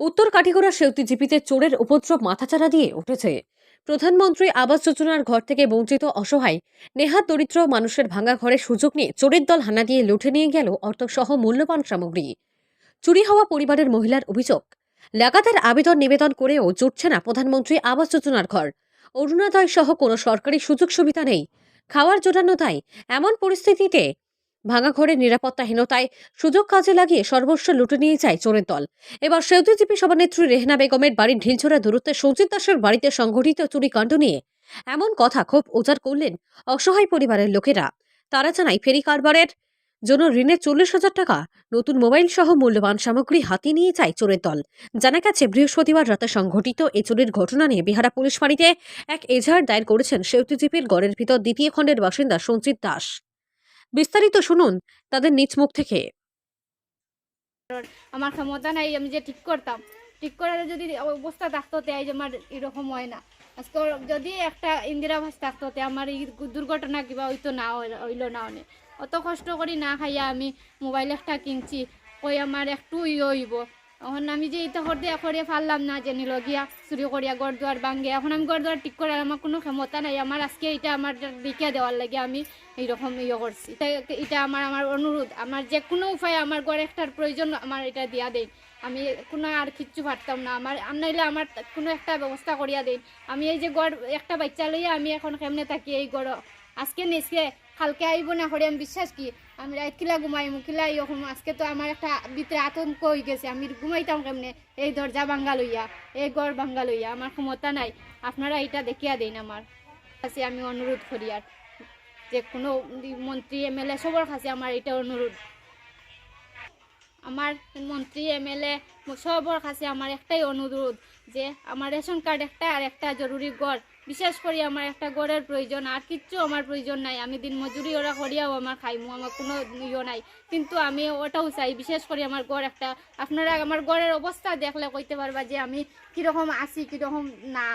উত্তর কাঠিগড়া সেউতিজিপিতে চোরের উপদ্রব মাথাচাড়া দিয়ে উঠেছে। প্রধানমন্ত্রী আবাস যোজনার ঘর থেকে বঞ্চিত অসহায়, নেহাত দরিদ্র মানুষের ভাঙা ঘরে সুযোগ নিয়ে চোরের দল হানা দিয়ে লুটে নিয়ে গেল অর্থসহ মূল্যবান সামগ্রী। চুরি হওয়া পরিবারের মহিলার অভিযোগ, লাগাতার আবেদন নিবেদন করেও জুটছে না প্রধানমন্ত্রী আবাস যোজনার ঘর। অরুণোদয় সহ কোনো সরকারি সুযোগ সুবিধা নেই। খাওয়ার জোটানো তাই, এমন পরিস্থিতিতে ভাঙা ঘরের নিরাপত্তাহীনতায় সুযোগ কাজে লাগিয়ে সর্বস্ব লুটে নিয়ে যায় চোরের দল। এবার সেউতিজিপি সভানেত্রী রেহনা বেগমের বাড়ির ঢিলছোড়া দূরত্বে সঞ্জিত দাসের বাড়িতে সংঘটিত চুরিকাণ্ড নিয়ে এমন কথা ক্ষোভ উজাড় করলেন অসহায় পরিবারের লোকেরা। তারা জানায়, ফেরি কারবারের জন্য ঋণের চল্লিশ হাজার টাকা নতুন মোবাইল সহ মূল্যবান সামগ্রী হাতিয়ে নিয়ে যায় চোরের দল। জানা গেছে, বৃহস্পতিবার রাতে সংঘটিত এই চুরির ঘটনা নিয়ে বিহারা পুলিশ ফাঁড়িতে এক এজাহার দায়ের করেছেন সেউতিজিপির গড়ের ভিতর দ্বিতীয় খণ্ডের বাসিন্দা সঞ্জিত দাস। বিস্তারিত শুনুন তাদের নিজ মুখ থেকে। আমার ক্ষমতা নাই, আমি যে ঠিক করতাম। ঠিক করার যদি অবস্থা থাকতো তাই আমার এরকম হয় না। আজকে যদি একটা ইন্দিরা ইন্দিরাবাস থাকতো আমার এই দুর্ঘটনা কিবা হইতো না, হইল না অনেক অত কষ্ট করি না খাইয়া আমি মোবাইল একটা কিনছি, কই আমার একটু ইয়ে হইব। এখন আমি যে ইটা করতে করে পারলাম না, যে নিল গিয়া চুরি করিয়া গড় দুয়ার ভাঙ্গে। এখন আমি গড় দুয়ার ঠিক করার আমার কোনো ক্ষমতা নাই। আমার আজকে এটা আমার দেখিয়া দেওয়ার লাগে আমি এইরকম ইয়ে করছি। এটা- এটা আমার আমার অনুরোধ। আমার যে কোনো উপায়ে আমার গড় একটার প্রয়োজন, আমার এটা দিয়া দেন আমি কোনো আর কিচ্ছু পারতাম না। আমার নাইলে আমার কোনো একটা ব্যবস্থা করিয়া দেন আমি এই যে গড়, একটা বাচ্চা লইয়া আমি এখন কেমনে থাকি এই গড়? আজকে নেসকে কালকে আইব না করে আমি বিশ্বাস কি? আমি রাত কিলা ঘুমাই মুখিলা এখন আজকে তো আমার একটা ভিতরে আতঙ্ক হয়ে গেছে, আমি ঘুমাইতাম কেমনে? এই দরজা ভাঙ্গা লইয়া, এই গড় ভাঙ্গা লইয়া, আমার ক্ষমতা নাই। আপনারা এটা দেখিয়া দেন আমার। কাছে আমি অনুরোধ করি আর, যে কোনো মন্ত্রী এমএলএ সবার কাছে আমার এটা অনুরোধ। আমার মন্ত্রী, এম এল এ, সবার কাছে আমার একটাই অনুরোধ, যে আমার রেশন কার্ড একটা আর একটা জরুরি গড় বিশেষ করে আমার একটা গড়ের প্রয়োজন আর কিচ্ছু আমার প্রয়োজন নাই। আমি দিন মজুরি ওরা করিয়াও আমার খাইমু আমার কোনো ইয়ে নাই। কিন্তু আমি ওটাও চাই বিশেষ করে আমার গড় একটা। আপনারা আমার গড়ের অবস্থা দেখলে কইতে পারবা যে আমি কীরকম আছি কীরকম না।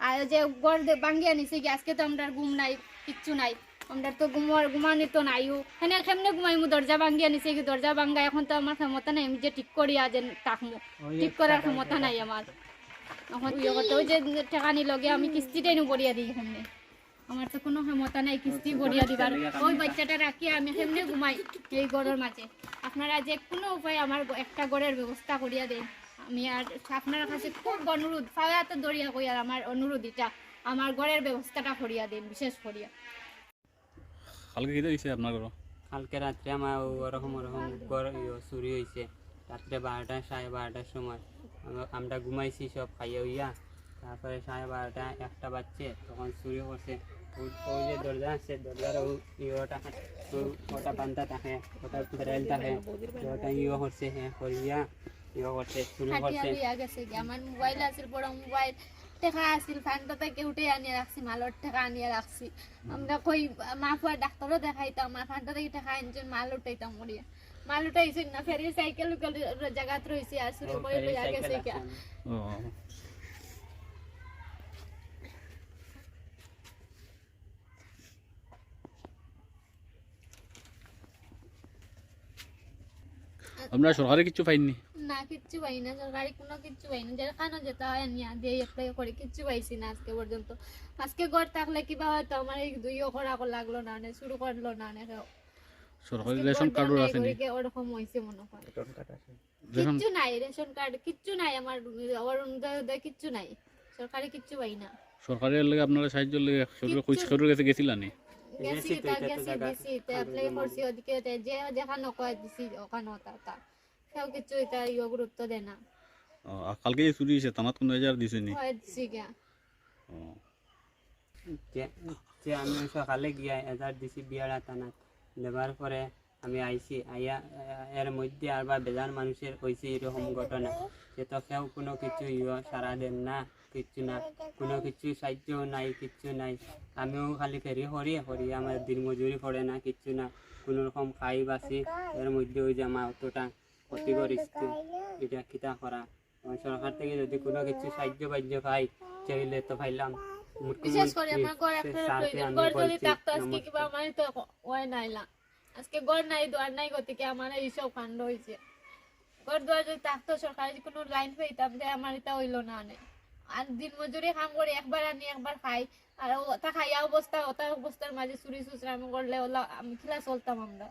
আর যে গড় বাঙ্গিয়া নিছে কি আজকে তো আমরা ঘুম নাই কিচ্ছু নাই। আমরা তো ঘুমার ঘুমানি তো নাইও হেনে কেমনে ঘুমাইমু? দরজা ভাঙ্গিয়া নিছে কি দরজা ভাঙ্গা এখন তো আমার ক্ষমতা নাই আমি যে ঠিক করিয়া যে থাকমু। ঠিক করার ক্ষমতা নাই আমার। এখন ইয়ে করতে ওই যে টাকা নি আমি কিস্তিটাই বড়িয়া দিই কেমনে আমার তো কোনো ক্ষমতা নাই কিস্তি বড়িয়া দিবার ওই বাচ্চাটা রাখি আমি কেমনে ঘুমাই এই গড়ের মাঝে আপনারা যে কোনো উপায় আমার একটা গড়ের ব্যবস্থা করিয়া দেন আমি আর আপনার কাছে খুব অনুরোধ তো দরিয়া কই আর আমার অনুরোধ এটা আমার ঘরের ব্যবস্থাটা করিয়া দেন বিশেষ করিয়া। কালকে কেটে দিছে আপনার ঘর কালকে রাত্রে আমার ওরকম ওরকম গড় চুরি হয়েছে রাত্রে বারোটা সাড়ে বারোটার সময়। আমরা ঘুমাইছি সব খাইয়ে উইয়া। তারপরে সাড়ে বারোটা একটা বাজছে তখন চুরি করছে। ওই- যে দরজা আছে দরজার ইয়েটা ওটা বান্ধা থাকে ওটা বেড়াইল থাকে। ওটা ইয়ে করছে হ্যাঁ করিয়া ইয়ে করছে চুরি করছে। আমার মোবাইল আছিল বড় মোবাইল। টাকা আছিল ফান্ড থেকে উঠে আনিয়ে রাখছি মালর টাকা আনিয়ে রাখছি। আমরা কই মা ডাক্তারও দেখাইতাম আমার ফান্ড থেকে টাকা আনছেন মাল উঠাইতাম মরিয়া মাল উঠাইছেন না ফেরি সাইকেল জায়গাত রয়েছে আর শুরু ও করে ফেরি লইয়া সাইকেল গেছে কি আছে। ও আপনারা সরকারে কিছু পাইননি না কিচ্ছু পাই না সরকারি কোনো কিচ্ছু পাই না যেখানে যেতে হয় নিয়ে দিয়ে এপ্লাই করে কিচ্ছু পাইছি না আজকে পর্যন্ত আজকে ঘর থাকলে কিবা হয়তো আমার এই দুইও করা লাগল না নে শুরু করল না নে কেউ। সরকারি রেশন কার্ডও নাই আসেনি। ওরকম হয়েছে মনে হয় রেশন কিচ্ছু নাই রেশন কার্ড কিচ্ছু নাই আমার অরুণোদয় উদয় কিচ্ছু নাই। সরকারি কিচ্ছু পাই না। সরকারের লাগে আপনারা সাহায্য লাগে সেগুলো কই সেগুলোর কাছে গেছিলানি গেছি গেছি তা গেছি দিছি তে অ্যাপ্লাই করছি ওদিকে তে যে যেখানে কয় দিছি ওখানে তা তা কেউ কিছু এটা ইয়ে গুরুত্ব দেয় না। ও, কালকে যে চুরি হয়েছে তামাত কোনো হাজার দিছেনি হয় দিছি গিয়া। ও। যে আমি সকালে গিয়া এজার দিছি বিয়ার আতানাত। দেবার পরে আমি আইছি, আইয়া এর মধ্যে আবার বেজার মানুষের হয়েছে এরকম ঘটনা। যে তো কেউ কোনো কিছু ইয়ে সারা দেন না, কিচ্ছু না। কোনো কিছু সাহায্য নাই, কিচ্ছু নাই। আমিও খালি ফেরি করি করি আমার দিন মজুরি পড়ে না, কিচ্ছু না। কোনো রকম খাই বাসি এর মধ্যে ওই যে আমার অতটা ক্ষতি করিস এটা কিতা করা? সরকার থেকে যদি কোনো কিছু সাহায্য বাহ্য পাই, চাইলে তো পাইলাম। বিশেষ করে আমার ঘর একটা প্রয়োজন ঘর যদি থাকতো আজকে কিবা আমার তো নাইলা আজকে ঘর নাই দোয়ার নাই গতিকে আমার এইসব কাণ্ড হয়েছে ঘর দুয়ার যদি থাকতো সরকারি কোনো লাইন পেতাম যে আমার এটা হইল না অনেক আর দিন মজুরি কাম করি একবার আনি একবার খাই আর ওটা খাইয়া অবস্থা ওটা অবস্থার মাঝে চুরি চুচরামি করলে ওলা আমি খিলা চলতাম আমরা